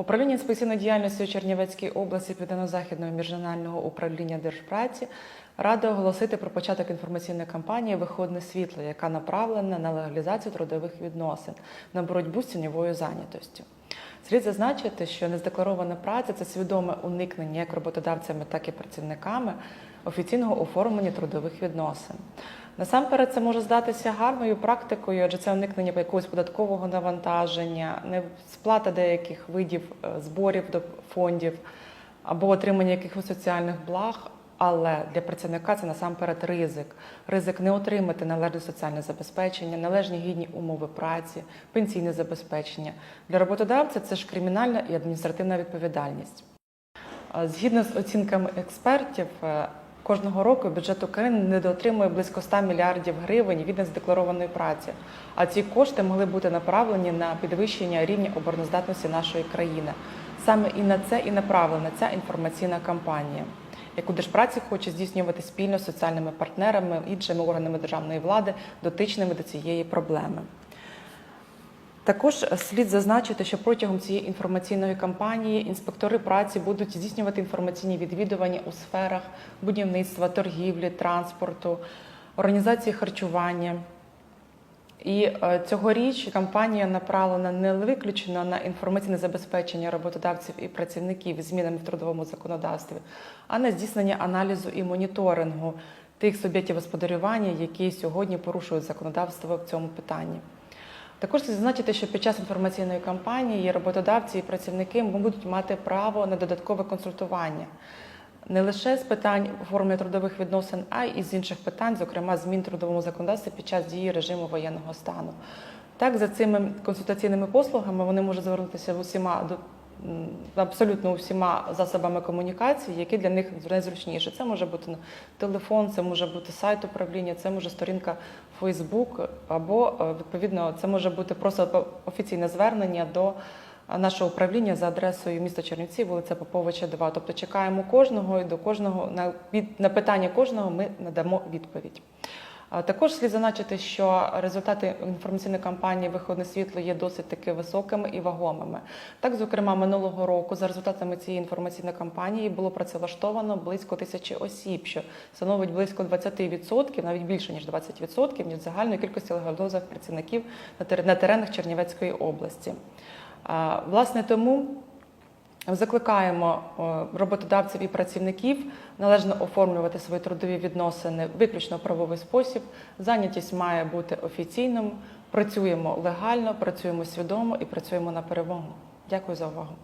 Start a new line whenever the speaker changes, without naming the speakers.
Управління інспекційної діяльності у Чернівецькій області Південно-Західного міжрегіонального управління Держпраці радо оголосити про початок інформаційної кампанії Виходне світло, яка направлена на легалізацію трудових відносин на боротьбу з тіньовою зайнятостю. Слід зазначити, що незадекларована праця це свідоме уникнення як роботодавцями, так і працівниками офіційного оформлення трудових відносин. Насамперед, це може здатися гарною практикою, адже це уникнення якогось податкового навантаження, не сплата деяких видів е, зборів до фондів або отримання якихось соціальних благ. Але для працівника це насамперед ризик. Ризик не отримати належне соціальне забезпечення, належні гідні умови праці, пенсійне забезпечення. Для роботодавця це ж кримінальна і адміністративна відповідальність. Е, Згідно з оцінками експертів, е, кожного року бюджет України недоотримує близько 100 мільярдів гривень від незадекларованої праці. А ці кошти могли бути направлені на підвищення рівня обороноздатності нашої країни. Саме і на це і направлена ця інформаційна кампанія, яку Держпраці хоче здійснювати спільно з соціальними партнерами, іншими органами державної влади, дотичними до цієї проблеми. Також слід зазначити, що протягом цієї інформаційної кампанії інспектори праці будуть здійснювати інформаційні відвідування у сферах будівництва, торгівлі, транспорту, організації харчування. І е, цьогоріч кампанія направлена не виключно на інформаційне забезпечення роботодавців і працівників змінами в трудовому законодавстві, а на здійснення аналізу і моніторингу тих суб'єктів господарювання, які сьогодні порушують законодавство в цьому питанні. Також зазначити, що під час інформаційної кампанії роботодавці і працівники будуть мати право на додаткове консультування не лише з питань оформлення трудових відносин, а й з інших питань, зокрема змін трудовому законодавстві під час дії режиму воєнного стану. Так, за цими консультаційними послугами вони можуть звернутися в усіма до абсолютно усіма засобами комунікації, які для них найзручніші. Це може бути телефон, це може бути сайт управління, це може сторінка Фейсбук, або е, відповідно це може бути просто офіційне звернення до нашого управління за адресою міста Чернівці, вулиця Поповича, 2. Тобто чекаємо кожного і до кожного на від на питання кожного ми надамо відповідь. Також слід зазначити, що результати інформаційної кампанії Виходне світло є досить таки високими і вагомими. Так, зокрема, минулого року за результатами цієї інформаційної кампанії було працевлаштовано близько тисячі осіб, що становить близько 20%, навіть більше ніж 20% від загальної кількості легалізованих працівників на тер- теренах Чернівецької області. Власне, тому закликаємо роботодавців і працівників належно оформлювати свої трудові відносини виключно в правовий спосіб. Зайнятість має бути офіційним. Працюємо легально, працюємо свідомо і працюємо на перемогу. Дякую за увагу.